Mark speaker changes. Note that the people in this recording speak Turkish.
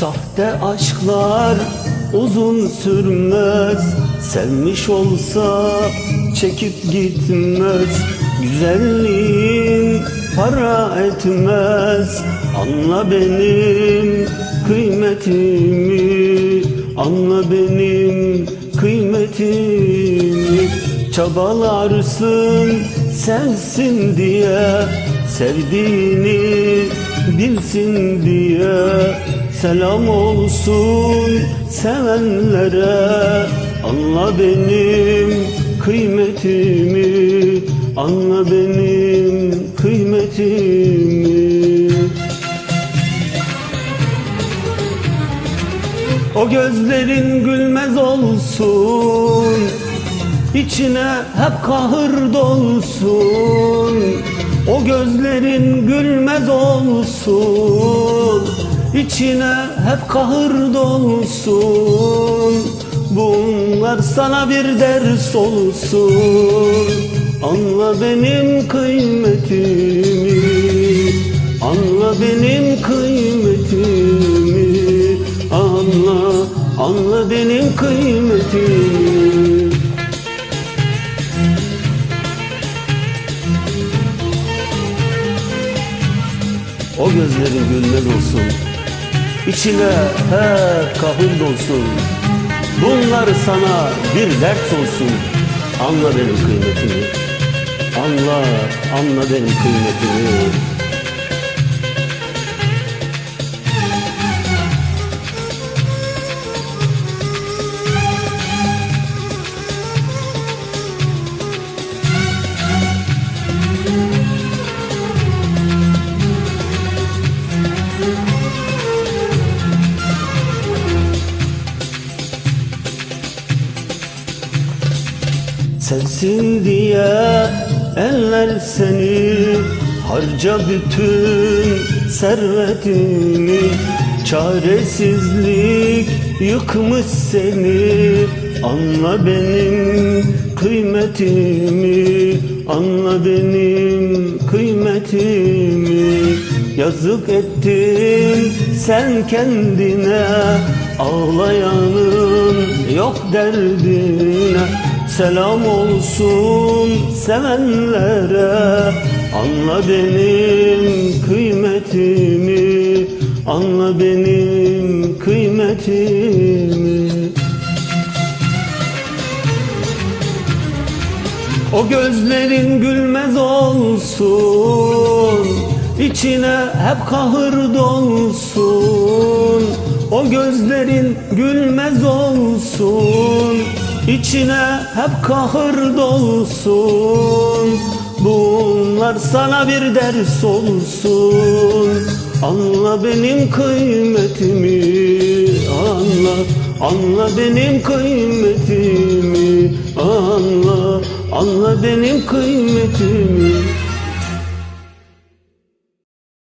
Speaker 1: Sahte aşklar uzun sürmez. Sevmiş olsa çekip gitmez. Güzelliğin para etmez. Anla benim kıymetimi Anla benim kıymetimi. Çabalarsın sevsin diye Sevdiğini bilsin diye Selam olsun sevenlere Anla benim kıymetimi Anla benim kıymetimi. O gözlerin gülmez olsun İçine hep kahır dolsun. O gözlerin gülmez olsun İçine hep kahır dolsun. Bunlar sana bir ders olsun. Anla benim kıymetimi Anla benim kıymetimi. Anla, anla benim kıymetimi. O gözlerin gülmez olsun İçine hep kahır dolsun. Bunlar sana bir dert olsun. Anla benim kıymetimi. Anla, anla benim kıymetimi Sensin diye eller seni Harca bütün servetini Çaresizlik yıkmış seni Anla benim kıymetimi Anla benim kıymetimi. Yazık ettin sen kendine Ağlayanın yok derdine Selam olsun sevenlere. Anla benim kıymetimi Anla benim kıymetimi. O gözlerin gülmez olsun İçine hep kahır dolsun. O gözlerin gülmez olsun İçine hep kahır dolsun. Bunlar sana bir ders olsun. Anla benim kıymetimi Anla, anla benim kıymetimi Anla, anla benim kıymetimi